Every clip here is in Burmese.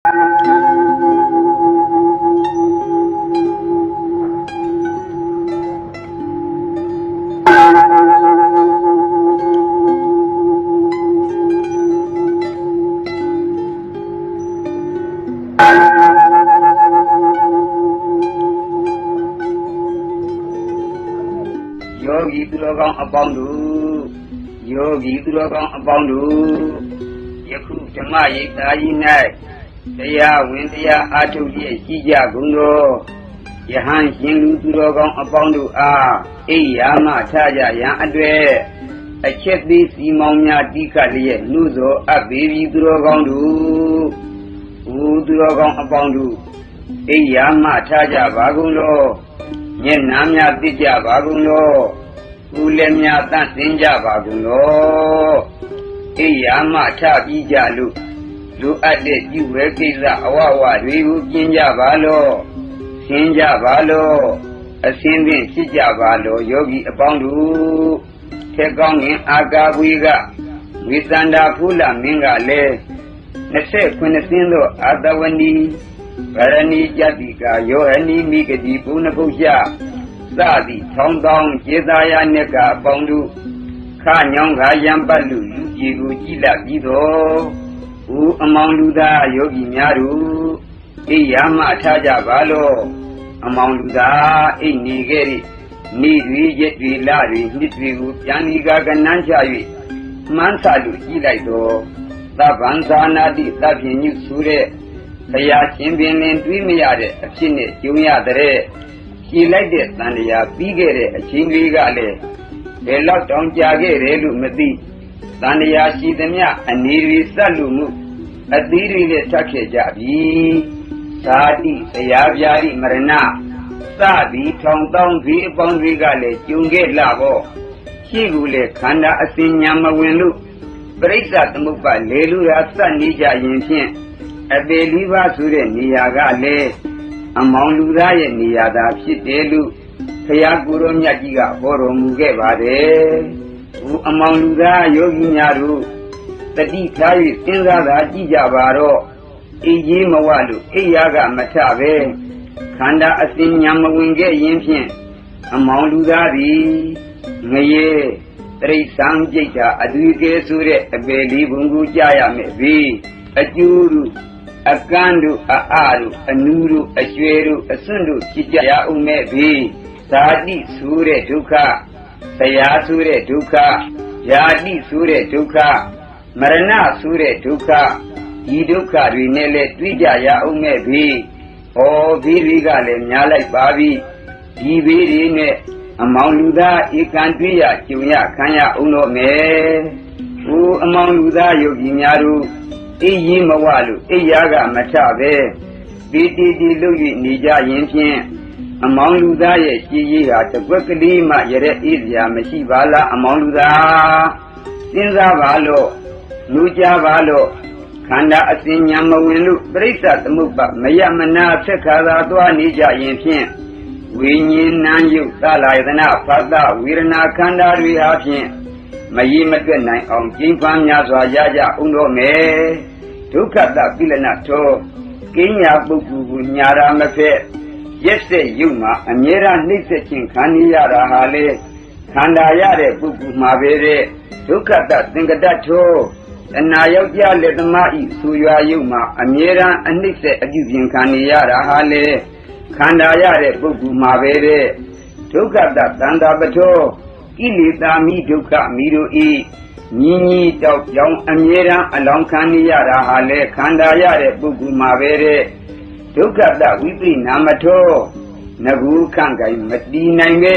ယောဂီသူတော်ကောင်းအပေါင်းတို့ယောဂီသူတော်ကောင်းအပေါင်းတို့ယခုဓမ္မရိပ်သာကြီး၌ တရားဝင်တရားအားထုတ်ရရှိကြကုန်သောယဟန်ရှင်လူသူတော်ကောင်းအပေါင်းတို့အားအိယာမထကြရန်အတွေ့အချက်သေးစီမောင်များတိကလျက်နှုသောအပ်ပေပြီသူတော်ကောင်းတို့ဟူသူတော်ကောင်းအပေါင်းတို့အိယာမထကြပါကုန်သောမျက်နှာများသိကြပါကုန်သောဦးလည်းများတန့်စင်ကြပါကုန်သောအိယာမထပြီးကြလို့ လူအပ်တဲ့ပြုဝဲကိစ္စအဝဝတွေကိုကျင်းကြပါလော့ဆင်းကြပါလော့အစင်းဖြင့်ဖြစ်ကြပါလော့ယောဂီအပေါင်းတို့ထက်ကောင်းငင်အာကာဝေကဝိသန္တာဖူလမင်းကလည်း29စင်းသောအာတဝဏီဗရဏီကြတိကာယောဟနီမိဂတိပုဏ္ဏပု္ပ္ပယစသည်ထောင်းတောင်းကျေသာယာနှင့်ကအပေါင်းတို့ခညောင်းခါယံပတ်လူလူကြီးကိုကြည်လပြီးတော့ ဦးအမောင်လူသားယောဂီများတို့အိယာမထားကြပါလော့အမောင်လူသားအိနေခဲ့တဲ့နေ့တွေရက်တွေလတွေနှစ်တွေကိုပြန်ဒီကကနန်းချ၍မှန်းဆလို့ကြည်လိုက်တော့သဗ္ဗံသာနာတိသဗ္ဗညုဆိုတဲ့ဘုရားရှင်ပင်လင်တွေးမရတဲ့အဖြစ်နဲ့ကြုံရတဲ့ရှည်လိုက်တဲ့တန်လျာပြီးခဲ့တဲ့အချိန်လေးကလည်းဘယ်လောက်တောင်ကြာခဲ့တယ်လို့မသိတန်လျာရှိသမျှအနေတွေစက်လို့မှု အသီးတွေနဲ့ထပ်ခဲ့ကြပြီသာတိတရားပြာရိမရဏစသည်ထောင်တောင်းဒီအပေါင်းတွေကလည်းကျုံခဲ့လာပေါ့ရှိကူလေခန္ဓာအစဉ်ညာမဝင်လို့ပရိစ္ဆသမုပ္ပါလေလူရာစက်နေကြရင်ဖြင့်အပေလေးပါဆိုတဲ့နေရာကလည်းအမောင်လူသားရဲ့နေရာသာဖြစ်တယ်လို့ဘုရားကိုယ်တော်မြတ်ကြီးကဟောတော်မူခဲ့ပါတယ်။ဟိုအမောင်လူသားယောဂီများတို့ တတိထား၍စဉ်းစားတာကြည့်ကြပါတော့အေးကြီးမဝလို့အိယာကမထပဲခန္ဓာအစဉ်ညာမဝင်ခဲ့ရင်ဖြင့်အမောင်လူသားသည်ငရေတရိษံကြိတ်တာအတူကဲဆိုတဲ့အပေလေးဘုံကိုကြားရမယ်ပြီအကျိုးတို့အကန်းတို့အအတို့အနူးတို့အရွှဲတို့အစွန့်တို့ဖြစ်ကြရအောင်မဲ့ပြီဇာတိဆိုတဲ့ဒုက္ခဆရာဆိုတဲ့ဒုက္ခယာတိဆိုတဲ့ဒုက္ခ မရဏဆိုတဲ့ဒုက္ခဒီဒုက္ခတွေနဲ့လည်းတွေ့ကြရအောင်မဲ့ပြီဩဒီတွေကလည်းများလိုက်ပါပြီဒီဘေးတွေနဲ့အမောင်လူသားဧကံတွေ့ရကျုံရခံရအောင်တော့မယ်ဟိုအမောင်လူသားယုတ်ကြီးများတို့အေးကြီးမဝလို့အိယာကမထပဲဒီတီတီလို့၍နေကြရင်ဖြင့်အမောင်လူသားရဲ့ကြည်ကြီးဟာတကွက်ကလေးမှရတဲ့အေးစရာမရှိပါလားအမောင်လူသားစဉ်းစားပါလို့ လူကြပါလို့ခန္ဓာအစဉ်ညာမဝင်လို့ပြိဿသမုပ္ပါမယမနာဆက်ခါသာသွားနေကြရင်ဖြင့်ဝိညာဉ်နာယုတ်သလာယတနာဖတ်တဝေဒနာခန္ဓာတွေဟာဖြင့်မရည်မတွက်နိုင်အောင်ကျင်းပန်းများစွာရကြအောင်တော့မယ်ဒုက္ခတပိလနထောကင်းညာပုဂ္ဂိုလ်ကိုညာရာမဖက်ရက်ဆက်ယုတ်မှာအမြဲတမ်းနှိမ့်ဆက်ခြင်းခံရတာဟာလေခန္ဓာရတဲ့ပုဂ္ဂိုလ်မှာပဲတဲ့ဒုက္ခတသင်္ကတထော တဏှာယောက်ျားလက်သမားဤဆူရွာယုတ်မှာအမြဲတမ်းအနှိမ့်ဆက်အပြုပြင်ခံရတာဟာလေခန္ဓာရတဲ့ပုဂ္ဂိုလ်မှာပဲတဲ့ဒုက္ခတသန္တာပထောကိလေသာမိဒုက္ခမိတို့ဤညီညီတောက်ကြောင်အမြဲတမ်းအလောင်းခံရတာဟာလေခန္ဓာရတဲ့ပုဂ္ဂိုလ်မှာပဲတဲ့ဒုက္ခတဝိပိနာမထောငကူခန့်ကိုင်မတီးနိုင်ပဲ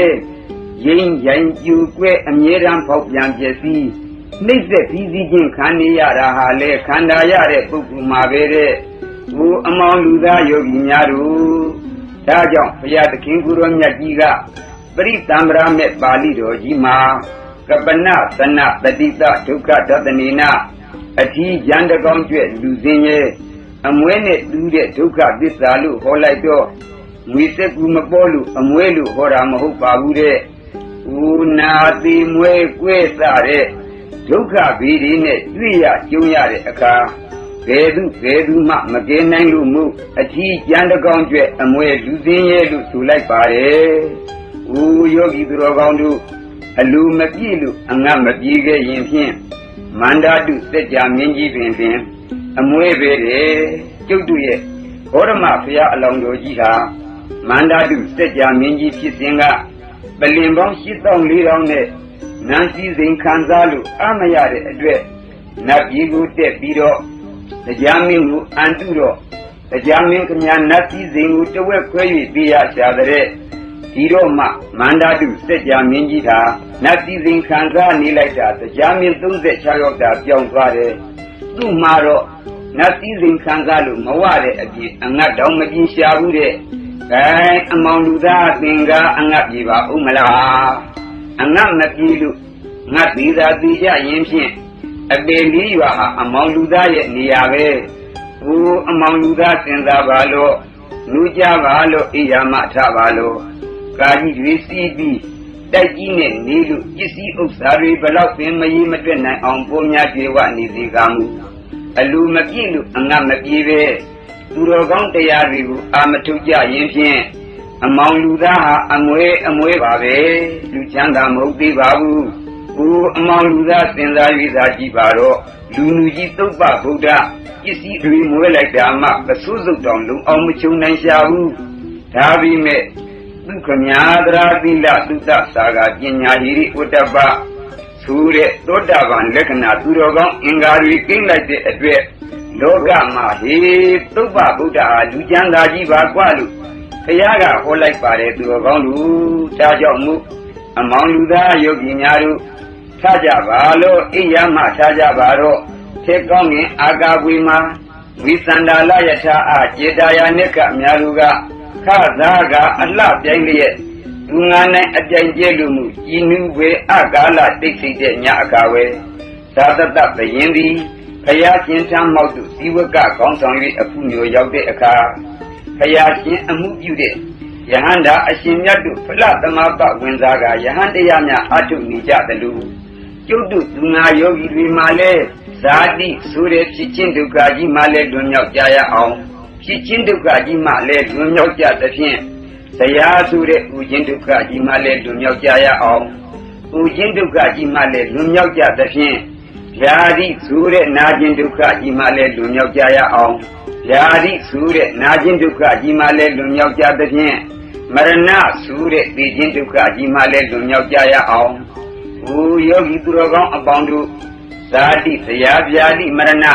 ရင်းရိုင်ကျူကွဲအမြဲတမ်းဖောက်ပြန်ပြည့်စည် နှိမ့်ဆက်ပြီးစီးခြင်းခံရတာဟာလေခန္ဓာရတဲ့ပုဂ္ဂိုလ်မှာပဲတဲ့ဟိုအမောင်လူသားယောဂီများတို့ဒါကြောင့်ဘုရားသခင်ကိုယ်တော်မြတ်ကြီးကပရိသံဗရာမေပါဠိတော်ကြီးမှာကပနသနတတိတဒုက္ခဒသနေနအထီးရန်တကောင်းကျွဲ့လူစင်းရဲ့အမွဲနဲ့တူးတဲ့ဒုက္ခသစ္စာလို့ဟောလိုက်တော့ငွေစက်ကူမပေါ်လို့အမွဲလို့ဟောတာမဟုတ်ပါဘူးတဲ့။ဦးနာတိမွဲကွဲစတဲ့ ဒုက္ခဘေးတွေနဲ့တွေ့ရကြုံရတဲ့အခါ ဘယ်သူဘယ်သူမှမကင်းနိုင်လို့မှုအထီးကျန်တကောင်းကျွဲ့အမွဲလူစင်းရဲ့လို့ဆိုလိုက်ပါတယ်။ဦးယောဂီသူတော်ကောင်းတို့အလူမပြည့်လို့အငတ်မပြေခဲ့ရင်ဖြင့်မန္တာတုစัจ जा မင်းကြီးပင်ပင်အမွဲပဲတဲ့ကျုပ်တို့ရဲ့ဘောဓမဖရာအလောင်းတော်ကြီးဟာမန္တာတုစัจ जा မင်းကြီးဖြစ်စဉ်ကပလင်ပေါင်း8400နဲ့ နန်းစည်းစိမ်ခံစားလို့အမရတဲ့အတွက်နတ်ပြည်ကိုတက်ပြီးတော့တရားမင်းကိုအန်တုတော့တရားမင်းကညာနတ်စည်းစိမ်ကိုတဝက်ခွဲ၍ပြရရှာတဲ့ဒီတော့မှမန္တာတုစัจ जा မင်းကြီးဟာနတ်စည်းစိမ်ခံစားနေလိုက်တာတရားမင်း36ယောက်တာပြောင်းသွားတယ်သူ့မှာတော့နတ်စည်းစိမ်ခံစားလို့မဝတဲ့အပြည့်အငတ်တောင်မပြင်းရှာဘူးတဲ့အဲအမောင်လူသားသင်္ကာအငတ်ပြေပါဦးမလား အငတ်မပြေလို့ငတ်သေးသာသေးကြရင်ဖြင့်အပေလေးရွာဟာအမောင်လူသားရဲ့နေရာပဲဟိုအမောင်လူသားစင်စားပါလို့လူကြပါလို့အိယာမထပါလို့ကာကြီးတွေစီးပြီးတိုက်ကြီးနဲ့နေလို့ပစ္စည်းဥစ္စာတွေဘလောက်ပင်မရေးမတွက်နိုင်အောင်ပုံများပြေဝနေစေကမူအလူမပြည့်လို့အငတ်မပြေပဲသူတော်ကောင်းတရားတွေကိုအာမထုတ်ကြရင်ဖြင့် အမောင်လူသားဟာအမွေအမွေပါပဲလူချမ်းသာမဟုတ်သေးပါဘူး။ကိုအမောင်လူသားစင်စား၍သာကြည့်ပါတော့လူလူကြီးသုတ်ပဗုဒ္ဓပစ္စည်းတွေမွေးလိုက်တာမှပစိုးစုပ်တောင်လုံအောင်မချုံနိုင်ရှာဘူး။ဒါပေမဲ့သူခမာသရာတိလသုတ္တသာကပညာဟိရိဝတ္တပဆိုတဲ့သောတာပန်လက္ခဏာသူတော်ကောင်းအင်္ဂါတွေကိမ့်လိုက်တဲ့အတွက်လောကမှာဟေသုပ္ပဗုဒ္ဓဟာလူကျမ်းသာကြီးပါกว่าလို့ ဘုရားကဟောလိုက်ပါတယ်သူတော်ကောင်းလူဒါကြောင့်မို့အမောင်လူသားယောဂီများတို့ထားကြပါလို့အိယာမထားကြပါတော့သေကောင်းရင်အာကာပွေမှာဝိသန္တာလယထာအကျေတာယာနိကအများလူကခသာကအလှပြိုင်လျက်သူငါနိုင်အပြိုင်ကျဲလူမှုဤနုဝေအကာလတိတ်ဆိတ်တဲ့ညအခါဝဲသာတတပယင်သည်ဖယားရှင်ထမ်းမောက်သူဇီဝကကောင်းဆောင်၍အခုမျိုးရောက်တဲ့အခါ ဖယားရှင်အမှုပြုတဲ့ယဟန္တာအရှင်မြတ်တို့ဖလသမပဝင်စားကယဟန်တရားများအထုနေကြသလိုကျုပ်တို့သူငါယောဂီတွေမှလည်းဇာတိဆိုတဲ့ဖြစ်ချင်းဒုက္ခကြီးမှလည်းလွန်မြောက်ကြရအောင်ဖြစ်ချင်းဒုက္ခကြီးမှလည်းလွန်မြောက်ကြသဖြင့်တရားဆိုတဲ့ဥချင်းဒုက္ခကြီးမှလည်းလွန်မြောက်ကြရအောင်ဥချင်းဒုက္ခကြီးမှလည်းလွန်မြောက်ကြသဖြင့်ယာတိဆိုတဲ့နာခြင်းဒုက္ခကြီးမှလည်းလွန်မြောက်ကြရအောင် ယာတိဆိုတဲ့နာခြင်းဒုက္ခကြီးမှလည်းလွန်မြောက်ကြသဖြင့်မရဏဆိုတဲ့သိခြင်းဒုက္ခကြီးမှလည်းလွန်မြောက်ကြရအောင်ဟူယောဂီသူတော်ကောင်းအပေါင်းတို့ဇာတိဇရာဗျာတိမရဏ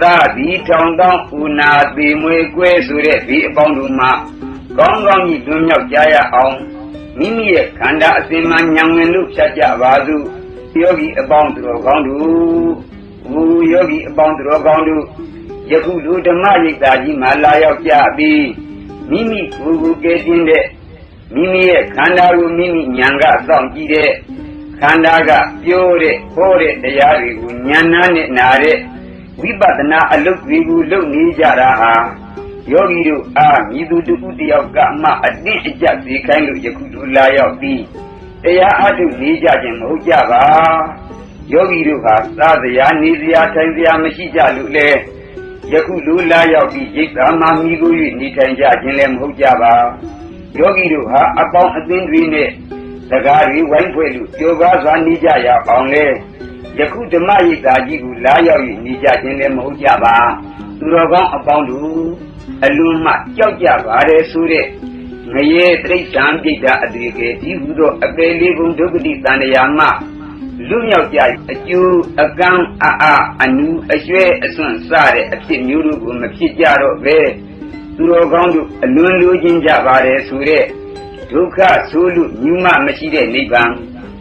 သာဒီထောင်တောင်းဥနာပေမွေကွဲဆိုတဲ့ဒီအပေါင်းတို့မှာကောင်းကောင်းကြီးလွန်မြောက်ကြရအောင်မိမိရဲ့ခန္ဓာအစဉ်မှညံဝင်လို့ဖြတ်ကြပါစို့ယောဂီအပေါင်းသူတော်ကောင်းတို့ဟူယောဂီအပေါင်းသူတော်ကောင်းတို့ ယခုလူဓမ္မရိပ်သာကြီးမှာလာရောက်ကြပြီးမိမိကိုယ်ကိုကဲတင်တဲ့မိမိရဲ့ခန္ဓာကိုမိမိဉာဏ်ကစောင့်ကြည့်တဲ့ခန္ဓာကပြိုးတဲ့ဟောတဲ့တရားတွေကိုဉာဏ်နာနဲ့နာတဲ့ဝိပဿနာအလုပ်တွေကိုလုပ်နေကြတာဟာယောဂီတို့အားမြည်သူတူတယောက်ကမှအတင်းအကျပ်စေခိုင်းလို့ယခုလိုလာရောက်ပြီးတရားအထုနေကြခြင်းမဟုတ်ကြပါယောဂီတို့ဟာသာစရာနေစရာထိုင်စရာမရှိကြလို့လေ ယခုလိုလာရောက်ပြီးရိတ်သာမှမိကို၍နေထိုင်ကြခြင်းလည်းမဟုတ်ကြပါယောဂီတို့ဟာအပေါင်းအသင်းတွေနဲ့စကားတွေဝိုင်းဖွဲ့လို့ကြောကားစွာနေကြရအောင်လေယခုဓမ္မရိပ်သာကြီးကိုလာရောက်၍နေကြခြင်းလည်းမဟုတ်ကြပါသူတော်ကောင်းအပေါင်းတို့အလွန်မှကြောက်ကြပါတယ်ဆိုတဲ့ငရေတိဋ္ဌံပိဋ္ဌအတိကေဒီဟုသောအပေလေးဘုံဒုက္ခတိတန်ရာမှ လူမြောက်ကြအကျိုးအကံအာအာအနုအရွှဲအစွန့်စတဲ့အဖြစ်မျိုးတို့ကိုမဖြစ်ကြတော့ပဲသူတော်ကောင်းတို့အလွန်လိုချင်ကြပါတယ်ဆိုတဲ့ဒုက္ခဆိုလို့မြူမမရှိတဲ့နိဗ္ဗာန်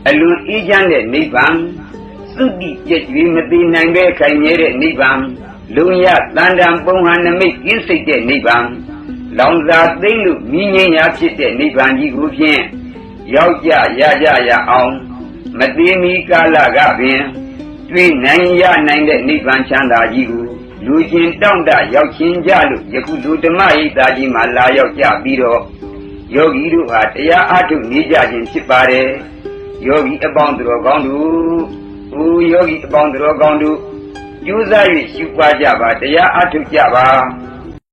အလွန်အေးချမ်းတဲ့နိဗ္ဗာန်သုတိပြည့်ကျွေးမသိနိုင်ပဲခိုင်မြဲတဲ့နိဗ္ဗာန်လုံရတန်တံပုံဟန်နမိတ်ကင်းစိတ်တဲ့နိဗ္ဗာန်လောင်စာသိမ့်လို့မြင်းငိမ့်ရာဖြစ်တဲ့နိဗ္ဗာန်ကြီးကိုဖြင့်ရောက်ကြရကြရအောင် မသေးမီကာလကပင်တွေ့နိုင်ရနိုင်တဲ့နိဗ္ဗာန်ချမ်းသာကြီးကိုလူချင်းတောင့်တရောက်ချင်းကြလို့ယခုလူဓမ္မရိပ်သာကြီးမှာလာရောက်ကြပြီးတော့ယောဂီတို့ဟာတရားအားထုတ်နေကြခြင်းဖြစ်ပါတယ်ယောဂီအပေါင်းသူတော်ကောင်းတို့ဦးယောဂီအပေါင်းသူတော်ကောင်းတို့ကြိုးစား၍ရှုပွားကြပါတရားအထုတ်ကြပါ